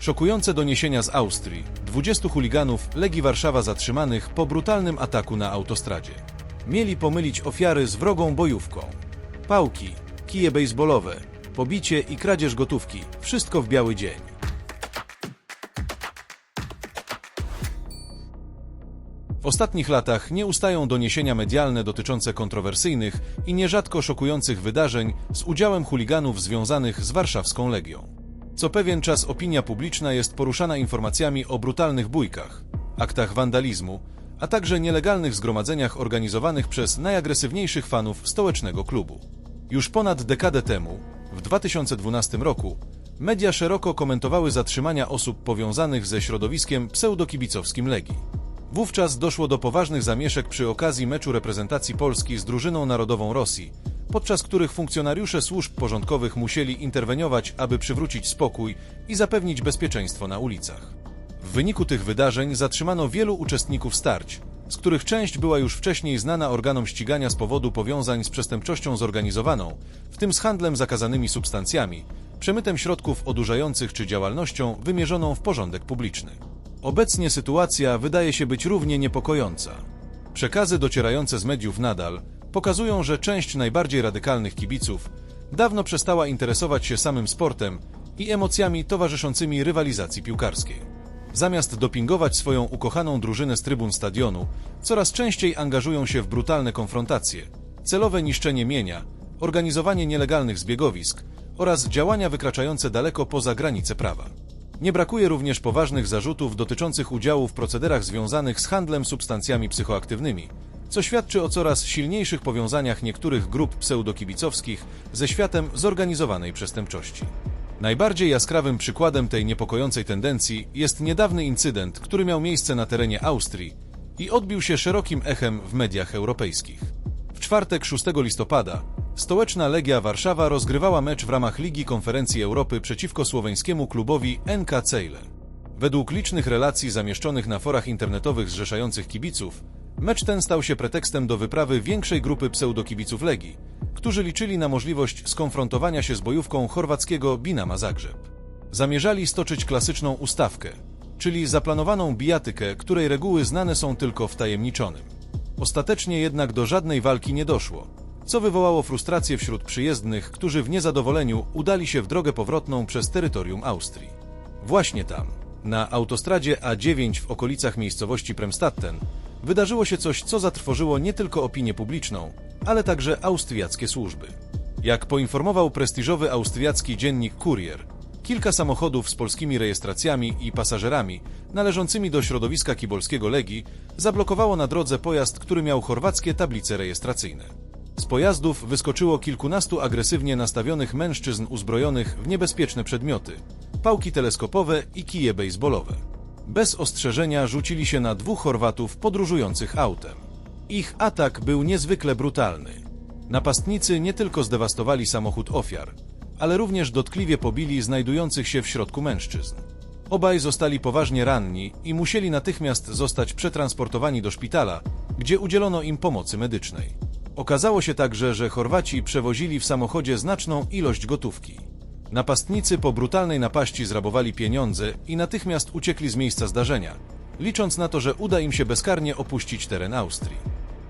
Szokujące doniesienia z Austrii. 20 chuliganów Legii Warszawa zatrzymanych po brutalnym ataku na autostradzie. Mieli pomylić ofiary z wrogą bojówką. Pałki, kije bejsbolowe, pobicie i kradzież gotówki. Wszystko w biały dzień. W ostatnich latach nie ustają doniesienia medialne dotyczące kontrowersyjnych i nierzadko szokujących wydarzeń z udziałem chuliganów związanych z warszawską Legią. Co pewien czas opinia publiczna jest poruszana informacjami o brutalnych bójkach, aktach wandalizmu, a także nielegalnych zgromadzeniach organizowanych przez najagresywniejszych fanów stołecznego klubu. Już ponad dekadę temu, w 2012 roku, media szeroko komentowały zatrzymania osób powiązanych ze środowiskiem pseudokibicowskim Legii. Wówczas doszło do poważnych zamieszek przy okazji meczu reprezentacji Polski z drużyną narodową Rosji, podczas których funkcjonariusze służb porządkowych musieli interweniować, aby przywrócić spokój i zapewnić bezpieczeństwo na ulicach. W wyniku tych wydarzeń zatrzymano wielu uczestników starć, z których część była już wcześniej znana organom ścigania z powodu powiązań z przestępczością zorganizowaną, w tym z handlem zakazanymi substancjami, przemytem środków odurzających czy działalnością wymierzoną w porządek publiczny. Obecnie sytuacja wydaje się być równie niepokojąca. Przekazy docierające z mediów nadal pokazują, że część najbardziej radykalnych kibiców dawno przestała interesować się samym sportem i emocjami towarzyszącymi rywalizacji piłkarskiej. Zamiast dopingować swoją ukochaną drużynę z trybun stadionu, coraz częściej angażują się w brutalne konfrontacje, celowe niszczenie mienia, organizowanie nielegalnych zbiegowisk oraz działania wykraczające daleko poza granice prawa. Nie brakuje również poważnych zarzutów dotyczących udziału w procederach związanych z handlem substancjami psychoaktywnymi, co świadczy o coraz silniejszych powiązaniach niektórych grup pseudokibicowskich ze światem zorganizowanej przestępczości. Najbardziej jaskrawym przykładem tej niepokojącej tendencji jest niedawny incydent, który miał miejsce na terenie Austrii i odbił się szerokim echem w mediach europejskich. W czwartek 6 listopada stołeczna Legia Warszawa rozgrywała mecz w ramach Ligi Konferencji Europy przeciwko słoweńskiemu klubowi NK Ceyle. Według licznych relacji zamieszczonych na forach internetowych zrzeszających kibiców, mecz ten stał się pretekstem do wyprawy większej grupy pseudokibiców Legii, którzy liczyli na możliwość skonfrontowania się z bojówką chorwackiego Binama Zagrzeb. Zamierzali stoczyć klasyczną ustawkę, czyli zaplanowaną bijatykę, której reguły znane są tylko wtajemniczonym. Ostatecznie jednak do żadnej walki nie doszło, co wywołało frustrację wśród przyjezdnych, którzy w niezadowoleniu udali się w drogę powrotną przez terytorium Austrii. Właśnie tam, na autostradzie A9 w okolicach miejscowości Premstatten, wydarzyło się coś, co zatrwożyło nie tylko opinię publiczną, ale także austriackie służby. Jak poinformował prestiżowy austriacki dziennik Kurier, kilka samochodów z polskimi rejestracjami i pasażerami należącymi do środowiska kibolskiego Legii zablokowało na drodze pojazd, który miał chorwackie tablice rejestracyjne. Z pojazdów wyskoczyło kilkunastu agresywnie nastawionych mężczyzn uzbrojonych w niebezpieczne przedmioty, pałki teleskopowe i kije baseballowe. Bez ostrzeżenia rzucili się na dwóch Chorwatów podróżujących autem. Ich atak był niezwykle brutalny. Napastnicy nie tylko zdewastowali samochód ofiar, ale również dotkliwie pobili znajdujących się w środku mężczyzn. Obaj zostali poważnie ranni i musieli natychmiast zostać przetransportowani do szpitala, gdzie udzielono im pomocy medycznej. Okazało się także, że Chorwaci przewozili w samochodzie znaczną ilość gotówki. Napastnicy po brutalnej napaści zrabowali pieniądze i natychmiast uciekli z miejsca zdarzenia, licząc na to, że uda im się bezkarnie opuścić teren Austrii.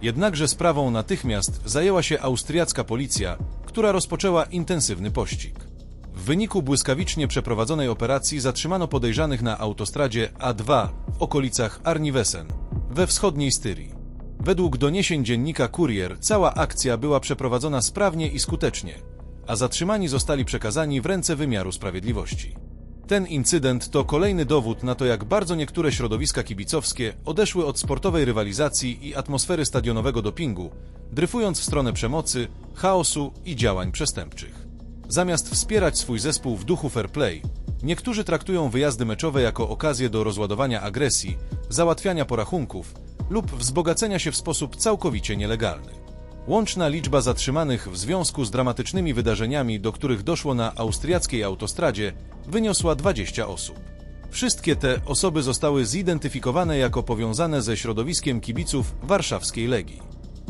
Jednakże sprawą natychmiast zajęła się austriacka policja, która rozpoczęła intensywny pościg. W wyniku błyskawicznie przeprowadzonej operacji zatrzymano podejrzanych na autostradzie A2 w okolicach Arnivesen, we wschodniej Styrii. Według doniesień dziennika Kurier cała akcja była przeprowadzona sprawnie i skutecznie, a zatrzymani zostali przekazani w ręce wymiaru sprawiedliwości. Ten incydent to kolejny dowód na to, jak bardzo niektóre środowiska kibicowskie odeszły od sportowej rywalizacji i atmosfery stadionowego dopingu, dryfując w stronę przemocy, chaosu i działań przestępczych. Zamiast wspierać swój zespół w duchu fair play, niektórzy traktują wyjazdy meczowe jako okazję do rozładowania agresji, załatwiania porachunków lub wzbogacenia się w sposób całkowicie nielegalny. Łączna liczba zatrzymanych w związku z dramatycznymi wydarzeniami, do których doszło na austriackiej autostradzie, wyniosła 20 osób. Wszystkie te osoby zostały zidentyfikowane jako powiązane ze środowiskiem kibiców warszawskiej Legii.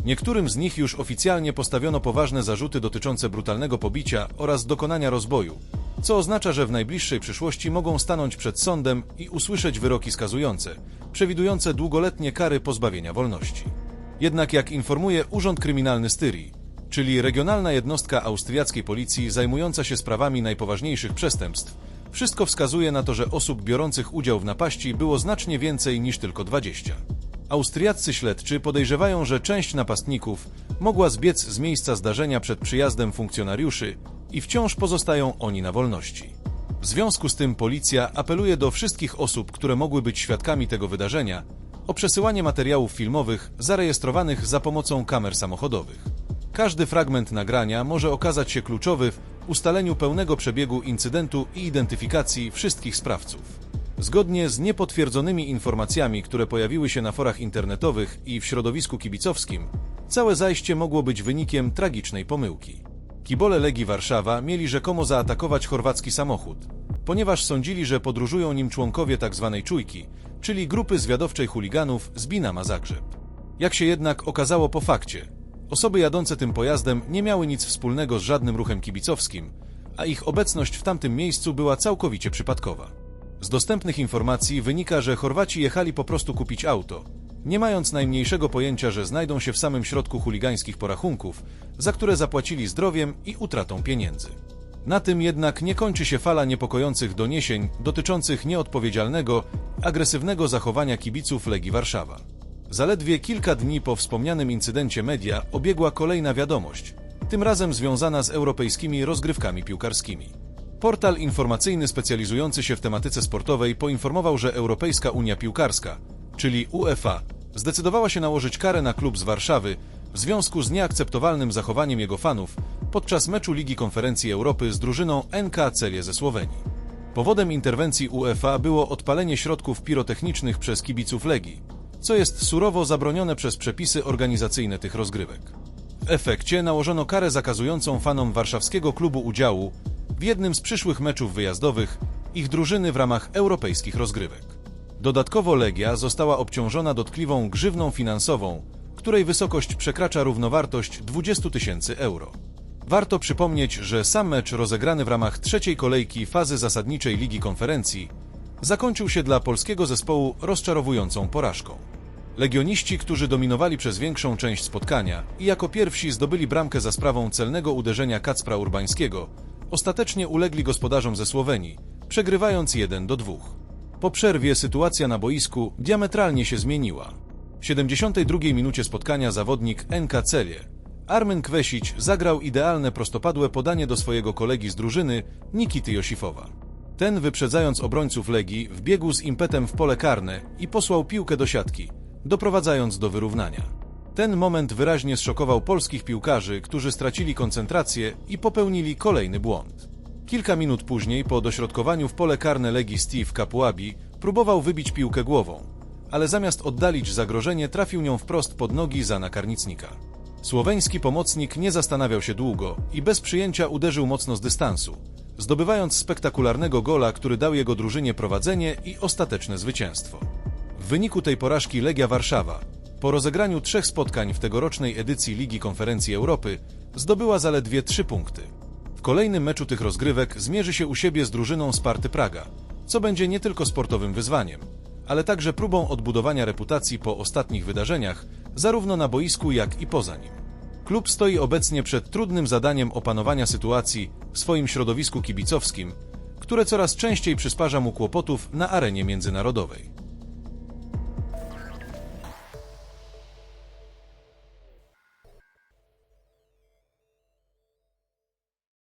Niektórym z nich już oficjalnie postawiono poważne zarzuty dotyczące brutalnego pobicia oraz dokonania rozboju, co oznacza, że w najbliższej przyszłości mogą stanąć przed sądem i usłyszeć wyroki skazujące, przewidujące długoletnie kary pozbawienia wolności. Jednak jak informuje Urząd Kryminalny Styrii, czyli regionalna jednostka austriackiej policji zajmująca się sprawami najpoważniejszych przestępstw, wszystko wskazuje na to, że osób biorących udział w napaści było znacznie więcej niż tylko 20. Austriaccy śledczy podejrzewają, że część napastników mogła zbiec z miejsca zdarzenia przed przyjazdem funkcjonariuszy i wciąż pozostają oni na wolności. W związku z tym policja apeluje do wszystkich osób, które mogły być świadkami tego wydarzenia, o przesyłanie materiałów filmowych zarejestrowanych za pomocą kamer samochodowych. Każdy fragment nagrania może okazać się kluczowy w ustaleniu pełnego przebiegu incydentu i identyfikacji wszystkich sprawców. Zgodnie z niepotwierdzonymi informacjami, które pojawiły się na forach internetowych i w środowisku kibicowskim, całe zajście mogło być wynikiem tragicznej pomyłki. Kibole Legii Warszawa mieli rzekomo zaatakować chorwacki samochód, ponieważ sądzili, że podróżują nim członkowie tzw. czujki, czyli grupy zwiadowczej chuliganów z Binama Zagrzeb. Jak się jednak okazało po fakcie, osoby jadące tym pojazdem nie miały nic wspólnego z żadnym ruchem kibicowskim, a ich obecność w tamtym miejscu była całkowicie przypadkowa. Z dostępnych informacji wynika, że Chorwaci jechali po prostu kupić auto, nie mając najmniejszego pojęcia, że znajdą się w samym środku chuligańskich porachunków, za które zapłacili zdrowiem i utratą pieniędzy. Na tym jednak nie kończy się fala niepokojących doniesień dotyczących nieodpowiedzialnego, agresywnego zachowania kibiców Legii Warszawa. Zaledwie kilka dni po wspomnianym incydencie media obiegła kolejna wiadomość, tym razem związana z europejskimi rozgrywkami piłkarskimi. Portal informacyjny specjalizujący się w tematyce sportowej poinformował, że Europejska Unia Piłkarska, czyli UEFA, zdecydowała się nałożyć karę na klub z Warszawy w związku z nieakceptowalnym zachowaniem jego fanów podczas meczu Ligi Konferencji Europy z drużyną NK Celie ze Słowenii. Powodem interwencji UEFA było odpalenie środków pirotechnicznych przez kibiców Legii, co jest surowo zabronione przez przepisy organizacyjne tych rozgrywek. W efekcie nałożono karę zakazującą fanom warszawskiego klubu udziału w jednym z przyszłych meczów wyjazdowych ich drużyny w ramach europejskich rozgrywek. Dodatkowo Legia została obciążona dotkliwą grzywną finansową, której wysokość przekracza równowartość 20 tysięcy euro. Warto przypomnieć, że sam mecz rozegrany w ramach trzeciej kolejki fazy zasadniczej Ligi Konferencji zakończył się dla polskiego zespołu rozczarowującą porażką. Legioniści, którzy dominowali przez większą część spotkania i jako pierwsi zdobyli bramkę za sprawą celnego uderzenia Kacpra Urbańskiego, ostatecznie ulegli gospodarzom ze Słowenii, przegrywając 1 do 2. Po przerwie sytuacja na boisku diametralnie się zmieniła. W 72 minucie spotkania zawodnik NK Celie, Armen Kwesić zagrał idealne prostopadłe podanie do swojego kolegi z drużyny, Nikity Josifowa. Ten, wyprzedzając obrońców Legii, wbiegł z impetem w pole karne i posłał piłkę do siatki, doprowadzając do wyrównania. Ten moment wyraźnie zszokował polskich piłkarzy, którzy stracili koncentrację i popełnili kolejny błąd. Kilka minut później, po dośrodkowaniu w pole karne Legii Steve Capuabi, próbował wybić piłkę głową, ale zamiast oddalić zagrożenie, trafił nią wprost pod nogi Zana Karnicnika. Słoweński pomocnik nie zastanawiał się długo i bez przyjęcia uderzył mocno z dystansu, zdobywając spektakularnego gola, który dał jego drużynie prowadzenie i ostateczne zwycięstwo. W wyniku tej porażki Legia Warszawa, po rozegraniu trzech spotkań w tegorocznej edycji Ligi Konferencji Europy, zdobyła zaledwie trzy punkty. W kolejnym meczu tych rozgrywek zmierzy się u siebie z drużyną Sparty Praga, co będzie nie tylko sportowym wyzwaniem, ale także próbą odbudowania reputacji po ostatnich wydarzeniach, zarówno na boisku, jak i poza nim. Klub stoi obecnie przed trudnym zadaniem opanowania sytuacji w swoim środowisku kibicowskim, które coraz częściej przysparza mu kłopotów na arenie międzynarodowej.